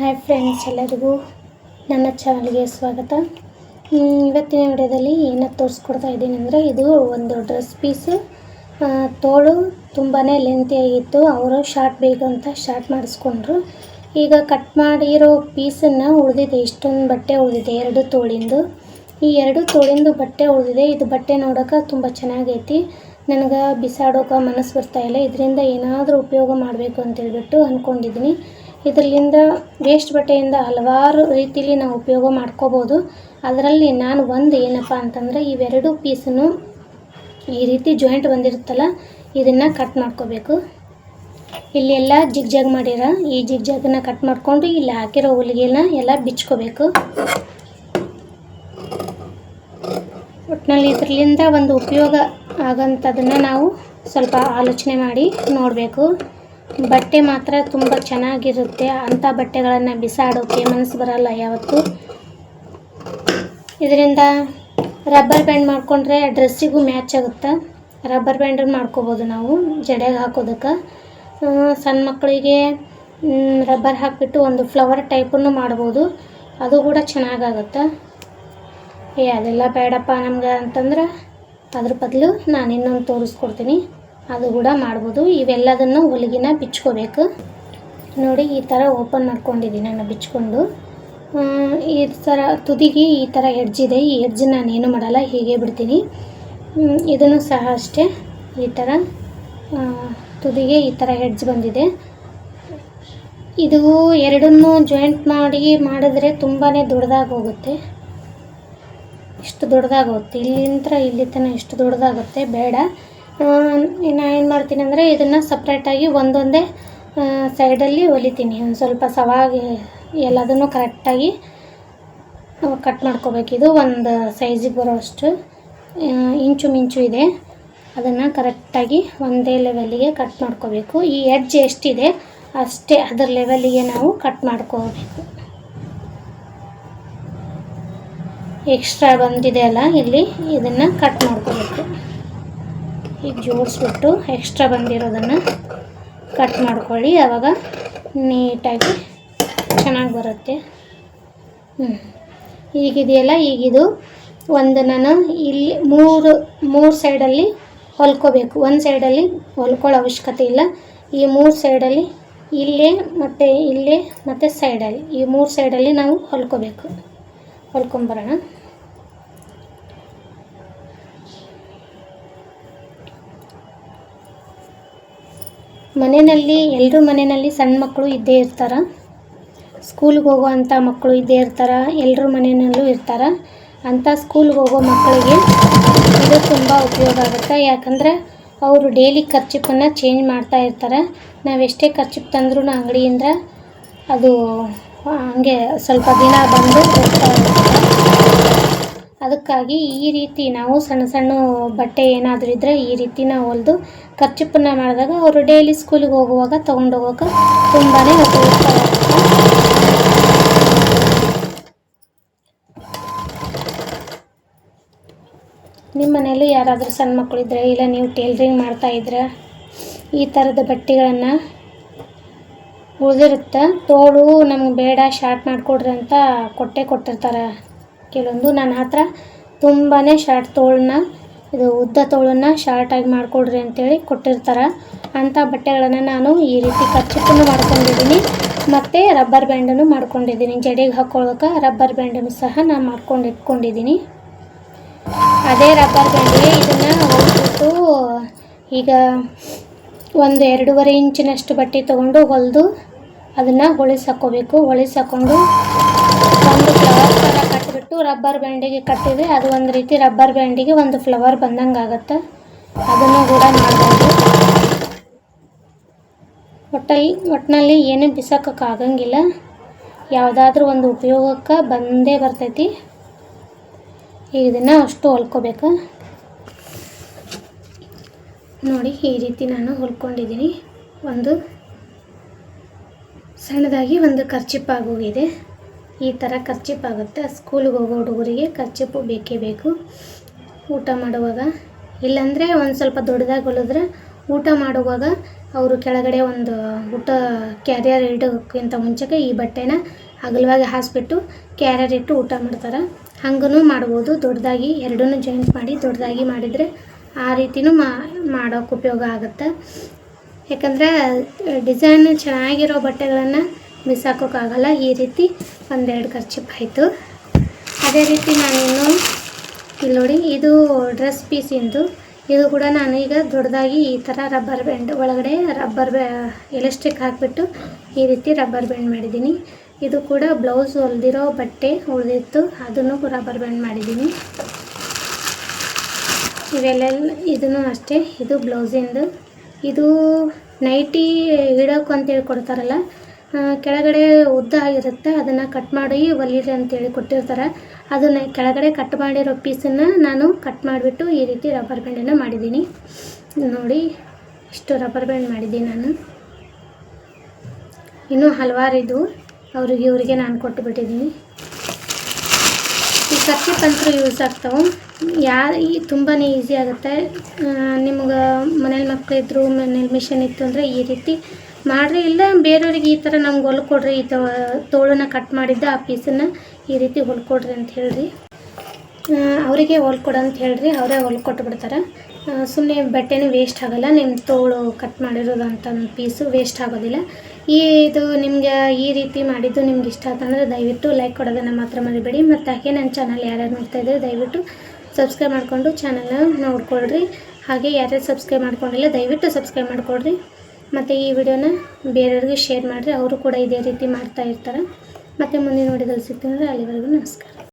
Hi friends ಎಲ್ಲರಿಗೂ ನನ್ನ ಚಾನಲ್ಗೆ ಸ್ವಾಗತ. ಇವತ್ತಿನ ವಿಡಿಯೋದಲ್ಲಿ ಏನ ತೋರಿಸ್ಕೊಡ್ತಾ ಇದ್ದೀನಿ ಅಂದರೆ ಇದು ಒಂದು ಡ್ರೆಸ್ ಪೀಸು ತೋಳು ತುಂಬಾ ಲೆಂತಿಯಾಗಿತ್ತು ಅವರು ಶಾರ್ಟ್ ಬೇಕು ಅಂತ ಶಾರ್ಟ್ ಮಾಡಿಸ್ಕೊಂಡ್ರು. ಈಗ ಕಟ್ ಮಾಡಿರೋ ಪೀಸನ್ನು ಉಳಿದಿದೆ. ಇಷ್ಟೊಂದು ಬಟ್ಟೆ ಉಳಿದಿದೆ, ಎರಡು ತೋಳಿಂದು. ಈ ಎರಡು ತೋಳಿಂದು ಬಟ್ಟೆ ಉಳಿದಿದೆ. ಇದು ಬಟ್ಟೆ ನೋಡೋಕೆ ತುಂಬ ಚೆನ್ನಾಗೈತಿ. ನನಗೆ ಬಿಸಾಡೋಕೆ ಮನಸ್ಸು ಬರ್ತಾಯಿಲ್ಲ ಇದರಿಂದ ಏನಾದರೂ ಉಪಯೋಗ ಮಾಡಬೇಕು ಅಂತೇಳ್ಬಿಟ್ಟು ಅಂದ್ಕೊಂಡಿದ್ದೀನಿ ಇದರಿಂದ ವೇಸ್ಟ್ ಬಟ್ಟೆಯಿಂದ ಹಲವಾರು ರೀತಿಲಿ ನಾವು ಉಪಯೋಗ ಮಾಡ್ಕೋಬೋದು. ಅದರಲ್ಲಿ ನಾನು ಒಂದು ಏನಪ್ಪ ಅಂತಂದರೆ ಇವೆರಡು ಪೀಸನ್ನು ಈ ರೀತಿ ಜಾಯಿಂಟ್ ಬಂದಿರುತ್ತಲ್ಲ, ಇದನ್ನು ಕಟ್ ಮಾಡ್ಕೋಬೇಕು. ಇಲ್ಲಿ ಎಲ್ಲ ಜಿಗ್ ಜಾಗ್ ಮಾಡಿರ ಈ ಜಿಗ್ ಜಾಗನ್ನ ಕಟ್ ಮಾಡಿಕೊಂಡು ಇಲ್ಲಿ ಹಾಕಿರೋ ಹೊಲಿಗೆನ ಎಲ್ಲ ಬಿಚ್ಕೋಬೇಕು. ಒಟ್ಟಿನಲ್ಲಿ ಇದರಿಂದ ಒಂದು ಉಪಯೋಗ ಆಗಂಥದನ್ನು ನಾವು ಸ್ವಲ್ಪ ಆಲೋಚನೆ ಮಾಡಿ ನೋಡಬೇಕು. ಬಟ್ಟೆ ಮಾತ್ರ ತುಂಬ ಚೆನ್ನಾಗಿರುತ್ತೆ. ಅಂಥ ಬಟ್ಟೆಗಳನ್ನು ಬಿಸಾಡೋಕ್ಕೆ ಮನಸ್ಸು ಬರಲ್ಲ ಯಾವತ್ತೂ. ಇದರಿಂದ ರಬ್ಬರ್ ಬ್ಯಾಂಡ್ ಮಾಡಿಕೊಂಡ್ರೆ ಡ್ರೆಸ್ಸಿಗೂ ಮ್ಯಾಚ್ ಆಗುತ್ತೆ. ರಬ್ಬರ್ ಬ್ಯಾಂಡನ್ನು ಮಾಡ್ಕೋಬೋದು ನಾವು, ಜಡೆಗೆ ಹಾಕೋದಕ್ಕೆ. ಸಣ್ಣ ಮಕ್ಕಳಿಗೆ ರಬ್ಬರ್ ಹಾಕಿಬಿಟ್ಟು ಒಂದು ಫ್ಲವರ್ ಟೈಪನ್ನು ಮಾಡ್ಬೋದು. ಅದು ಕೂಡ ಚೆನ್ನಾಗಾಗುತ್ತೆ. ಏ, ಅದೆಲ್ಲ ಬೇಡಪ್ಪ ನಮ್ಗೆ ಅಂತಂದ್ರೆ ಅದ್ರ ಬದಲು ನಾನು ಇನ್ನೊಂದು ತೋರಿಸ್ಕೊಡ್ತೀನಿ. ಅದು ಕೂಡ ಮಾಡ್ಬೋದು. ಇವೆಲ್ಲದನ್ನು ಹೊಲಿಗೆನ ಬಿಚ್ಕೋಬೇಕು. ನೋಡಿ, ಈ ಥರ ಓಪನ್ ಮಾಡ್ಕೊಂಡಿದ್ದೀನಿ ನಾನು ಬಿಚ್ಕೊಂಡು. ಈ ಥರ ತುದಿಗೆ ಈ ಥರ ಇದೆ. ಈ ಹೆಡ್ಜ್ ನಾನೇನು ಮಾಡಲ್ಲ, ಹೀಗೆ ಬಿಡ್ತೀನಿ. ಇದನ್ನು ಸಹ ಅಷ್ಟೇ. ಈ ಥರ ತುದಿಗೆ ಈ ಥರ ಹೆಡ್ಜ್ ಬಂದಿದೆ. ಇದು ಎರಡನ್ನೂ ಜಾಯಿಂಟ್ ಮಾಡಿ ಮಾಡಿದ್ರೆ ತುಂಬಾ ದೊಡ್ಡದಾಗಿ ಹೋಗುತ್ತೆ. ಇಷ್ಟು ದೊಡ್ಡದಾಗುತ್ತೆ ಇಲ್ಲಿಂದ ಇಲ್ಲಿ ತನಕ ಇಷ್ಟು ದೊಡ್ಡದಾಗುತ್ತೆ. ಬೇಡ. ನಾನು ಏನು ಮಾಡ್ತೀನಿ ಅಂದರೆ ಇದನ್ನು ಸಪ್ರೇಟಾಗಿ ಒಂದೊಂದೇ ಸೈಡಲ್ಲಿ ಹೊಲಿತೀನಿ. ಒಂದು ಸ್ವಲ್ಪ ಸವಾಗಿ ಎಲ್ಲದನ್ನು ಕರೆಕ್ಟಾಗಿ ಕಟ್ ಮಾಡ್ಕೋಬೇಕು. ಇದು ಒಂದು ಸೈಜಿಗೆ ಬರೋಷ್ಟು ಇಂಚು ಮಿಂಚು ಇದೆ. ಅದನ್ನು ಕರೆಕ್ಟಾಗಿ ಒಂದೇ ಲೆವೆಲ್ಲಿಗೆ ಕಟ್ ಮಾಡ್ಕೋಬೇಕು. ಈ ಎಡ್ಜ್ ಎಷ್ಟಿದೆ ಅಷ್ಟೇ ಅದರ ಲೆವೆಲ್ಲಿಗೆ ನಾವು ಕಟ್ ಮಾಡ್ಕೋಬೇಕು. ಎಕ್ಸ್ಟ್ರಾ ಬಂದಿದೆ ಅಲ್ಲ, ಇಲ್ಲಿ ಇದನ್ನು ಕಟ್ ಮಾಡ್ಕೋಬೇಕು. ಈಗ ಜೋಡಿಸ್ಬಿಟ್ಟು ಎಕ್ಸ್ಟ್ರಾ ಬಂದಿರೋದನ್ನು ಕಟ್ ಮಾಡ್ಕೊಳ್ಳಿ. ಆವಾಗ ನೀಟಾಗಿ ಚೆನ್ನಾಗಿ ಬರುತ್ತೆ. ಹ್ಞೂ ಈಗಿದೆಯಲ್ಲ, ಈಗಿದು ಒಂದು ನಾನು ಇಲ್ಲಿ ಮೂರು ಮೂರು ಸೈಡಲ್ಲಿ ಹೊಲ್ಕೋಬೇಕು. ಒಂದು ಸೈಡಲ್ಲಿ ಹೊಲ್ಕೊಳ್ಳೋ ಅವಶ್ಯಕತೆ ಇಲ್ಲ. ಈ ಮೂರು ಸೈಡಲ್ಲಿ ಇಲ್ಲೇ ಮತ್ತು ಇಲ್ಲೇ ಮತ್ತು ಸೈಡಲ್ಲಿ ಈ ಮೂರು ಸೈಡಲ್ಲಿ ನಾವು ಹೊಲ್ಕೋಬೇಕು. ಹೊಲ್ಕೊಂಬರೋಣ. ಮನೆಯಲ್ಲಿ ಎಲ್ಲರ ಮನೆಯಲ್ಲಿ ಸಣ್ಣ ಮಕ್ಕಳು ಇದ್ದೇ ಇರ್ತಾರೆ. ಸ್ಕೂಲ್ಗೆ ಹೋಗುವಂಥ ಮಕ್ಕಳು ಇದ್ದೇ ಇರ್ತಾರೆ ಎಲ್ಲರ ಮನೆಯಲ್ಲೂ ಇರ್ತಾರೆ. ಅಂಥ ಸ್ಕೂಲ್ಗೆ ಹೋಗೋ ಮಕ್ಕಳಿಗೆ ಇದು ತುಂಬ ಉಪಯೋಗ ಆಗುತ್ತೆ. ಯಾಕಂದರೆ ಅವರು ಡೈಲಿ ಖರ್ಚಿಪನ್ನು ಚೇಂಜ್ ಮಾಡ್ತಾ ಇರ್ತಾರೆ. ನಾವು ಎಷ್ಟೇ ಖರ್ಚಿಪ್ ತಂದ್ರೂ ಅಂಗಡಿಯಿಂದ ಅದು ಹಂಗೆ ಸ್ವಲ್ಪ ದಿನ ಬಂದು ಹೋಗ್ತಾ ಇರುತ್ತೆ ಅದಕ್ಕಾಗಿ ಈ ರೀತಿ ನಾವು ಸಣ್ಣ ಸಣ್ಣ ಬಟ್ಟೆ ಏನಾದರೂ ಇದ್ದರೆ ಈ ರೀತಿ ನಾವು ಹೊಲಿದು ಖರ್ಚಪ್ಪನ್ನ ಮಾಡಿದಾಗ ಅವರು ಡೈಲಿ ಸ್ಕೂಲಿಗೆ ಹೋಗುವಾಗ ತೊಗೊಂಡು ಹೋಗೋಕೆ ತುಂಬಾ ಉಪಯುಕ್ತ ನಿಮ್ಮ ಮನೆಯಲ್ಲಿ ಯಾರಾದರೂ ಸಣ್ಣ ಮಕ್ಕಳಿದ್ರೆ ಇಲ್ಲ ನೀವು ಟೇಲ್ರಿಂಗ್ ಮಾಡ್ತಾಯಿದ್ರೆ ಈ ಥರದ ಬಟ್ಟೆಗಳನ್ನು ಉಳಿದಿರುತ್ತೆ. ತೋಳು ನಮ್ಗೆ ಬೇಡ ಶಾರ್ಟ್ ಮಾಡಿಕೊಡ್ರಿ ಅಂತ ಕೊಟ್ಟೆ ಕೊಟ್ಟಿರ್ತಾರೆ. ಕೆಲವೊಂದು ನನ್ನ ಹತ್ರ ತುಂಬಾ ಶಾರ್ಟ್ ತೋಳನ್ನ, ಇದು ಉದ್ದ ತೋಳನ್ನ ಶಾರ್ಟಾಗಿ ಮಾಡಿಕೊಡ್ರಿ ಅಂತೇಳಿ ಕೊಟ್ಟಿರ್ತಾರೆ. ಅಂಥ ಬಟ್ಟೆಗಳನ್ನು ನಾನು ಈ ರೀತಿ ಖರ್ಚಿಕ್ಕೂ ಮಾಡ್ಕೊಂಡಿದ್ದೀನಿ. ಮತ್ತು ರಬ್ಬರ್ ಬ್ಯಾಂಡನ್ನು ಮಾಡ್ಕೊಂಡಿದ್ದೀನಿ. ಜಡೆಗೆ ಹಾಕ್ಕೊಳ್ಳೋಕೆ ರಬ್ಬರ್ ಬ್ಯಾಂಡನ್ನು ಸಹ ನಾನು ಮಾಡ್ಕೊಂಡು ಇಟ್ಕೊಂಡಿದ್ದೀನಿ. ಅದೇ ರಬ್ಬರ್ ಬ್ಯಾಂಡಿಗೆ ಇದನ್ನು ಹೊಲಿಸ್ಬಿಟ್ಟು ಈಗ ಒಂದು ಎರಡೂವರೆ ಇಂಚಿನಷ್ಟು ಬಟ್ಟೆ ತೊಗೊಂಡು ಹೊಲಿದು ಅದನ್ನು ಹೊಳಿಸಾಕೋಬೇಕು ಹೊಳಿಸಾಕೊಂಡು ಒಂದು ಫ್ಲವರ್ ಥರ ಕಟ್ಟಿಬಿಟ್ಟು ರಬ್ಬರ್ ಬ್ಯಾಂಡಿಗೆ ಕಟ್ಟಿದ್ರೆ ಅದು ಒಂದು ರೀತಿ ರಬ್ಬರ್ ಬ್ಯಾಂಡಿಗೆ ಒಂದು ಫ್ಲವರ್ ಬಂದಂಗೆ ಆಗುತ್ತೆ. ಅದನ್ನು ಕೂಡ ಮಾಡ್ಬೋದು. ಒಟ್ಟಲ್ಲಿ ಒಟ್ಟಿನಲ್ಲಿ ಏನೂ ಬಿಸಾಕೋಕೆ ಆಗಂಗಿಲ್ಲ. ಯಾವುದಾದ್ರೂ ಒಂದು ಉಪಯೋಗಕ್ಕೆ ಬಂದೇ ಬರ್ತೈತಿ. ಈಗ ಇದನ್ನು ಅಷ್ಟು ಹೊಲ್ಕೋಬೇಕು. ನೋಡಿ, ಈ ರೀತಿ ನಾನು ಹೊಲ್ಕೊಂಡಿದ್ದೀನಿ. ಒಂದು ಸಣ್ಣದಾಗಿ ಒಂದು ಖರ್ಚಿಪ್ ಆಗೋಗಿದೆ ಈ ಥರ ಖರ್ಚಿಪ್ ಆಗುತ್ತೆ. ಸ್ಕೂಲಿಗೆ ಹೋಗೋ ಹುಡುಗರಿಗೆ ಖರ್ಚಿಪ್ಪು ಬೇಕೇ ಬೇಕು. ಊಟ ಮಾಡುವಾಗ. ಇಲ್ಲಾಂದರೆ ಒಂದು ಸ್ವಲ್ಪ ದೊಡ್ಡದಾಗಿ ಹೊಲಿದ್ರೆ ಊಟ ಮಾಡುವಾಗ ಅವರು ಕೆಳಗಡೆ ಒಂದು ಊಟ ಕ್ಯಾರಿಯರ್ ಇಡೋಕ್ಕಿಂತ ಮುಂಚೆಗೆ ಈ ಬಟ್ಟೆನ ಅಗಲವಾಗಿ ಹಾಸ್ಬಿಟ್ಟು ಕ್ಯಾರಿಯರ್ ಇಟ್ಟು ಊಟ ಮಾಡ್ತಾರೆ. ಹಂಗೂ ಮಾಡ್ಬೋದು. ದೊಡ್ಡದಾಗಿ ಎರಡೂ ಜಾಯಿಂಟ್ ಮಾಡಿ ದೊಡ್ಡದಾಗಿ ಮಾಡಿದರೆ ಆ ರೀತಿಯೂ ಮಾಡೋಕ್ಕೆ ಉಪಯೋಗ ಆಗುತ್ತೆ. ಯಾಕಂದರೆ ಡಿಸೈನ್ ಚೆನ್ನಾಗಿರೋ ಬಟ್ಟೆಗಳನ್ನು ಬಿಸಾಕೋಕ್ಕಾಗಲ್ಲ ಈ ರೀತಿ ಒಂದೆರಡು ಖರ್ಚಿಪ್ ಆಯಿತು. ಅದೇ ರೀತಿ ನಾನಿನ್ನು ಇಲ್ಲಿ ನೋಡಿ ಇದು ಡ್ರೆಸ್ ಪೀಸಿಂದು ಇದು. ಕೂಡ ನಾನು ಈಗ ದೊಡ್ಡದಾಗಿ ಈ ಥರ ರಬ್ಬರ್ ಬ್ಯಾಂಡ್ ಒಳಗಡೆ ರಬ್ಬರ್ ಬ್ಯಾ ಎಲೆಸ್ಟಿಕ್ ಹಾಕಿಬಿಟ್ಟು ಈ ರೀತಿ ರಬ್ಬರ್ ಬ್ಯಾಂಡ್ ಮಾಡಿದ್ದೀನಿ. ಇದು ಕೂಡ ಬ್ಲೌಸ್ ಹೊಲ್ದಿರೋ ಬಟ್ಟೆ ಉಳಿದಿತ್ತು. ಅದನ್ನು ರಬ್ಬರ್ ಬ್ಯಾಂಡ್ ಮಾಡಿದ್ದೀನಿ. ಇವೆಲ್ಲ ಇದನ್ನು ಅಷ್ಟೇ. ಇದು ಬ್ಲೌಸಿಂದು ಇದು. ನೈಟಿ ಇಡೋಕೆ ಅಂತೇಳಿ ಕೊಡ್ತಾರಲ್ಲ ಕೆಳಗಡೆ ಉದ್ದ ಆಗಿರುತ್ತೆ, ಅದನ್ನು ಕಟ್ ಮಾಡಿ ಒಲಿರಿ ಅಂತೇಳಿ ಕೊಟ್ಟಿರ್ತಾರೆ. ಅದನ್ನು ಕೆಳಗಡೆ ಕಟ್ ಮಾಡಿರೋ ಪೀಸನ್ನು ನಾನು ಕಟ್ ಮಾಡಿಬಿಟ್ಟು ಈ ರೀತಿ ರಬ್ಬರ್ ಬ್ಯಾಂಡನ್ನು ಮಾಡಿದ್ದೀನಿ. ನೋಡಿ, ಇಷ್ಟು ರಬ್ಬರ್ ಬ್ಯಾಂಡ್ ಮಾಡಿದ್ದೀನಿ ನಾನು. ಇನ್ನೂ ಹಲವಾರು ಇದು, ಅವ್ರಿಗೆ ಇವರಿಗೆ ನಾನು ಕೊಟ್ಟು ಬಿಟ್ಟಿದ್ದೀನಿ ಈ ಕತ್ತಿ ಪಂತ್ರು ಯೂಸ್ ಆಗ್ತಾವೆ. ಯಾರು ಈ ತುಂಬಾ ಈಸಿ ಆಗುತ್ತೆ. ನಿಮ್ಗೆ ಮನೇಲಿ ಮಕ್ಕಳಿದ್ರು ಮನೇಲಿ ಮಿಷನ್ ಇತ್ತು ಅಂದರೆ ಈ ರೀತಿ ಮಾಡಿರಿ ಇಲ್ಲ ಬೇರೆಯವ್ರಿಗೆ ಈ ಥರ ನಮ್ಗೆ ಹೊಲ್ಕೊಡ್ರಿ ಈ ತೋಳನ್ನ ಕಟ್ ಮಾಡಿದ್ದ ಆ ಪೀಸನ್ನು ಈ ರೀತಿ ಹೊಲ್ಕೊಡ್ರಿ ಅಂತ ಹೇಳ್ರಿ. ಅವರಿಗೆ ಹೊಲ್ಕೊಡು ಅಂತ ಹೇಳ್ರಿ, ಅವರೇ ಹೊಲ್ಕೊಟ್ಟು ಬಿಡ್ತಾರೆ. ಸುಮ್ಮನೆ ಬಟ್ಟೆನೂ ವೇಸ್ಟ್ ಆಗೋಲ್ಲ ನಿಮ್ಮ ತೋಳು ಕಟ್ ಮಾಡಿರೋದಂಥ ಪೀಸು ವೇಸ್ಟ್ ಆಗೋದಿಲ್ಲ. ಈ ಇದು ನಿಮಗೆ ಈ ರೀತಿ ಮಾಡಿದ್ದು ನಿಮ್ಗೆ ಇಷ್ಟ ಆತಂದ್ರೆ ದಯವಿಟ್ಟು ಲೈಕ್ ಕೊಡೋದನ್ನು ಮಾತ್ರ ಮರಿಬೇಡಿ. ಮತ್ತು ಹಾಗೆ ನನ್ನ ಚಾನಲ್ ಯಾರ್ಯಾರು ನೋಡ್ತಾ ಇದ್ದಾರೆ ದಯವಿಟ್ಟು ಸಬ್ಸ್ಕ್ರೈಬ್ ಮಾಡಿಕೊಂಡು ಚಾನಲ್ನ ನೋಡ್ಕೊಳ್ರಿ. ಹಾಗೆ ಯಾರ್ಯಾರು ಸಬ್ಸ್ಕ್ರೈಬ್ ಮಾಡ್ಕೊಂಡಿಲ್ಲ ದಯವಿಟ್ಟು ಸಬ್ಸ್ಕ್ರೈಬ್ ಮಾಡ್ಕೊಳ್ರಿ. ಮತ್ತು ಈ ವಿಡಿಯೋನ ಬೇರೆಯವ್ರಿಗೆ ಶೇರ್ ಮಾಡಿರಿ ಅವರು ಕೂಡ ಇದೇ ರೀತಿ ಮಾಡ್ತಾ ಇರ್ತಾರೆ. ಮತ್ತು ಮುಂದಿನ ವಿಡಿಯೋದಲ್ಲಿ ಸಿಗ್ತೀನಿ ಅಲ್ಲಿವರೆಗೂ ನಮಸ್ಕಾರ.